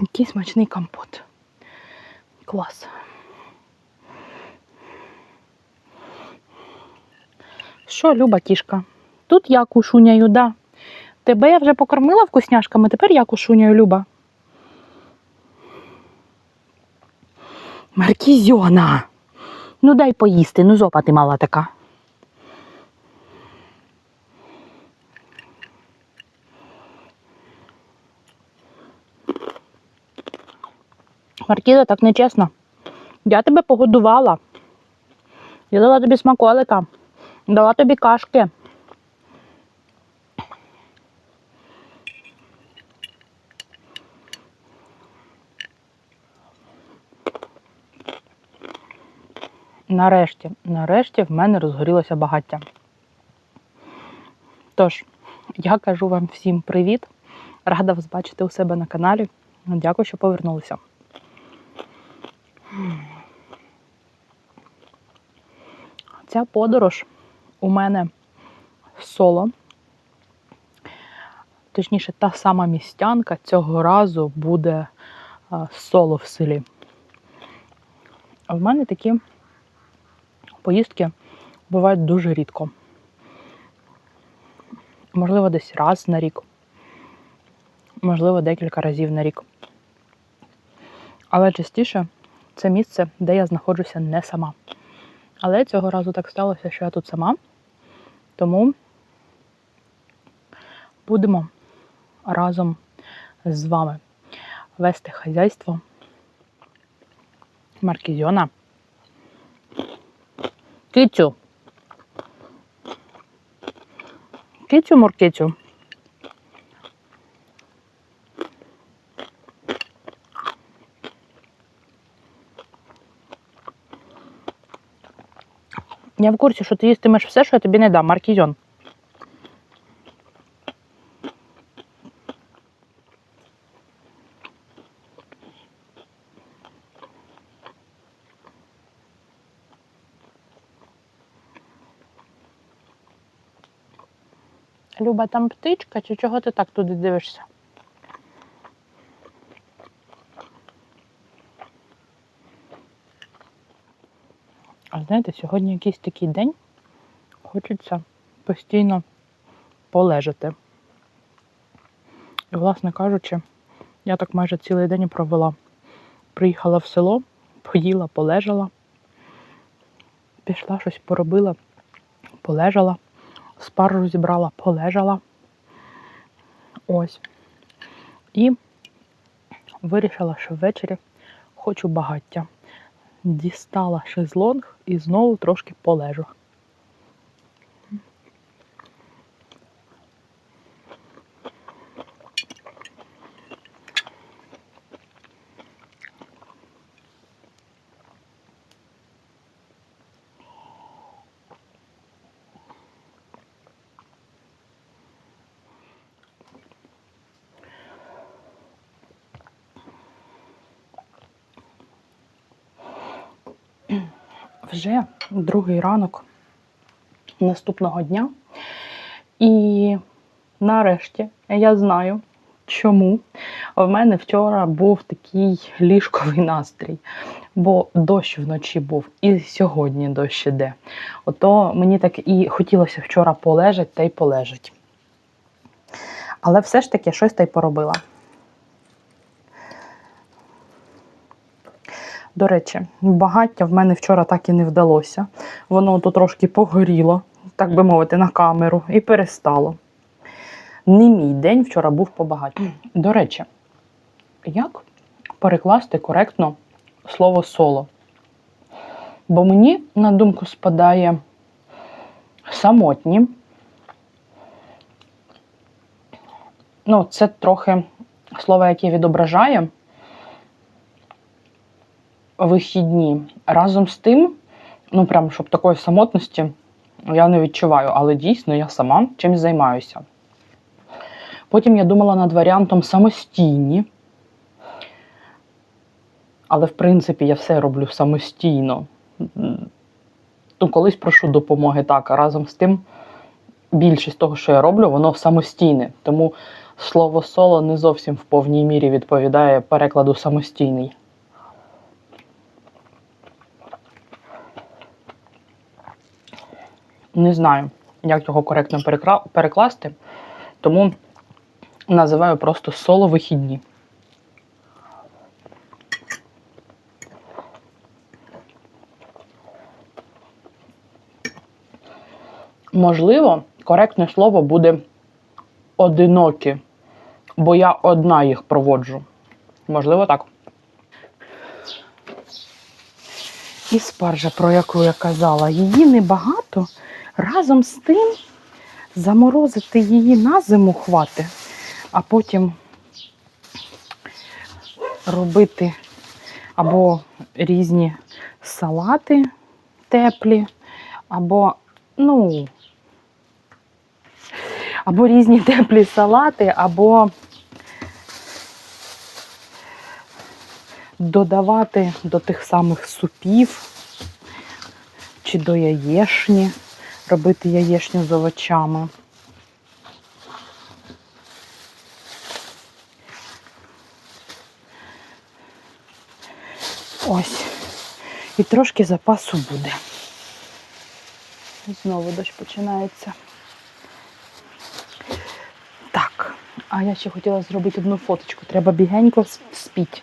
Який смачний компот. Клас. Що, Люба кішка? Тут я кушуняю, да. Тебе я вже покормила вкусняшками, тепер я кушуняю, Люба. Маркізьона. Ну дай поїсти, ну зопа ти мала така. Маркіза, так нечесно. Я тебе погодувала. Я дала тобі смаколика, дала тобі кашки. Нарешті, нарешті в мене розгорілося багаття. Тож, я кажу вам всім привіт. Рада вас бачити у себе на каналі. Дякую, що повернулися. Ця подорож у мене соло. Точніше, та сама містянка цього разу буде соло в селі. В мене такі поїздки бувають дуже рідко. Можливо, десь раз на рік, можливо, декілька разів на рік. Але частіше це місце, де я знаходжуся не сама. Але цього разу так сталося, що я тут сама. Тому будемо разом з вами вести хазяйство Маркізьона. Кицю. Кицю муркицю. Я в курсі, що ти їстимеш все, що я тобі не дам, Маркізьон. Люба, там птичка, чи чого ти так туди дивишся? А знаєте, сьогодні якийсь такий день, хочеться постійно полежати. І, власне кажучи, я так майже цілий день провела. Приїхала в село, поїла, полежала, пішла щось поробила, полежала, спаржу зібрала, полежала. Ось. І вирішила, що ввечері хочу багаття дістала шезлонг і знову трошки полежу. Вже другий ранок наступного дня. І нарешті я знаю, чому в мене вчора був такий ліжковий настрій, бо дощ вночі був, і сьогодні дощ іде. Ото мені так і хотілося вчора полежати та й полежать. Але все ж таки щось та й поробила. До речі, багаття в мене вчора так і не вдалося. Воно тут трошки погоріло, так би мовити, на камеру і перестало. Не мій день вчора був по багаттю. До речі, як перекласти коректно слово соло? Бо мені на думку спадає самотні. Ну, це трохи слово, яке відображає вихідні. Разом з тим, ну прям щоб такої самотності я не відчуваю, але дійсно я сама чимось займаюся. Потім я думала над варіантом самостійні. Але, в принципі, я все роблю самостійно. Ну, колись прошу допомоги так, а разом з тим більшість того, що я роблю, воно самостійне. Тому слово соло не зовсім в повній мірі відповідає перекладу самостійний. Не знаю, як його коректно перекласти, тому називаю просто соло вихідні. Можливо, коректне слово буде одинокі, бо я одна їх проводжу. Можливо, так. І спаржа, про яку я казала, її небагато. Разом з тим заморозити її на зиму хвати, а потім робити або різні салати теплі, або, ну, або різні теплі салати, або додавати до тих самих супів чи до яєшні, робити яєшню з овочами. Ось. І трошки запасу буде. Знову дощ починається. Так, а я ще хотіла зробити одну фоточку. Треба бігенько спіть.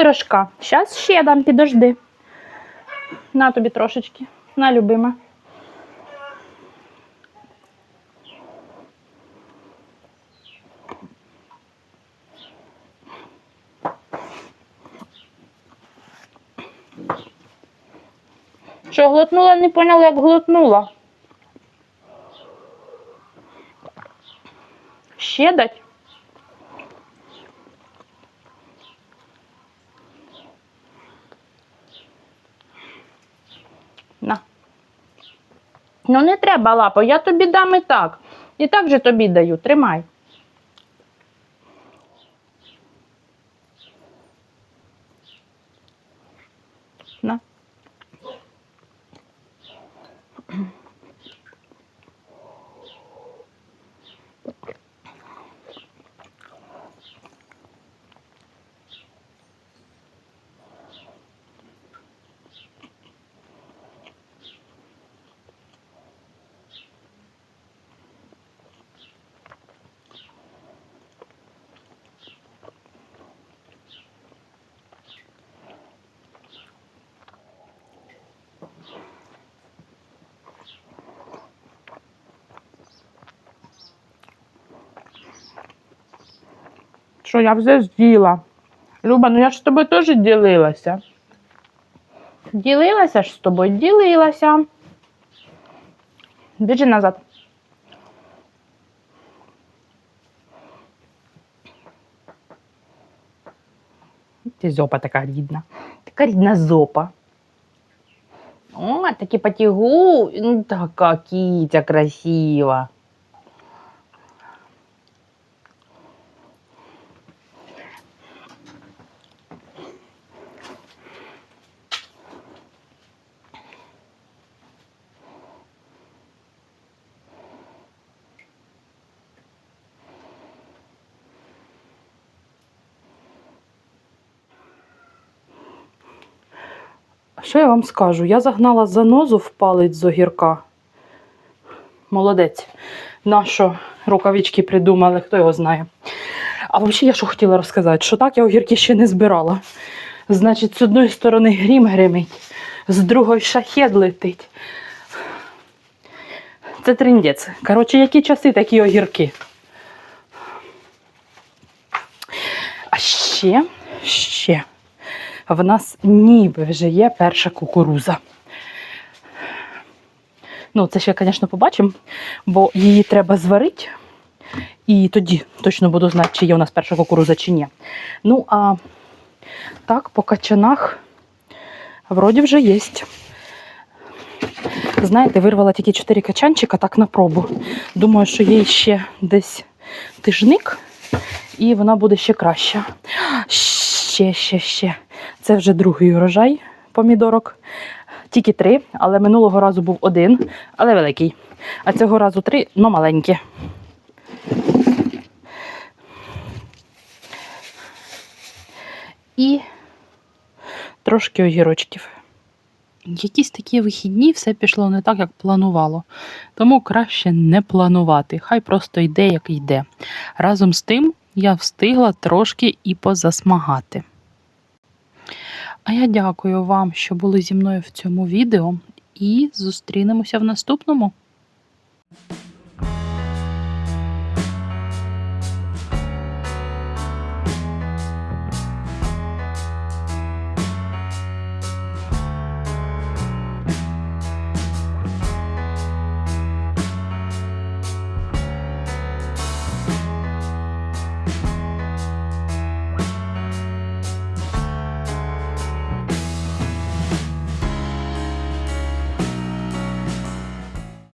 Пирожка? Щас ще дам, підожди. На тобі трошечки. На, любима. Що, глотнула, не поняла, як глотнула. Ще дать? Ну не треба лапо, я тобі дам і так. І так же тобі даю. Тримай. Що я вже з'їла. Люба, ну я ж з тобою теж ділилася. Ділилася ж з тобою, ділилася. Біжи назад. Ти зопа така рідна. Така рідна зопа. О, такі потягу. Ну, така кітя красива. Що я вам скажу? Я загнала занозу в палець з огірка. Молодець. Нащо рукавички придумали, хто його знає. А взагалі я що хотіла розказати, що так я огірки ще не збирала. Значить, з одної сторони грім гримить, з другої шахет летить. Це триндець. Коротше, які часи такі огірки. А ще, ще в нас ніби вже є перша кукуруза. Ну, це ще, звісно, побачимо, бо її треба зварити. І тоді точно буду знати, чи є у нас перша кукуруза, чи ні. Ну, а так, по качанах вроді вже є. Знаєте, вирвала тільки 4 качанчика так на пробу. Думаю, що є ще десь тижник, і вона буде ще краща. Ще, ще, ще. Це вже другий урожай помідорок. Тільки три, але минулого разу був один, але великий. А цього разу три, але маленькі. І трошки огірочків. Якісь такі вихідні все пішло не так, як планувало. Тому краще не планувати. Хай просто йде, як йде. Разом з тим я встигла трошки і позасмагати. А я дякую вам, що були зі мною в цьому відео, і зустрінемося в наступному.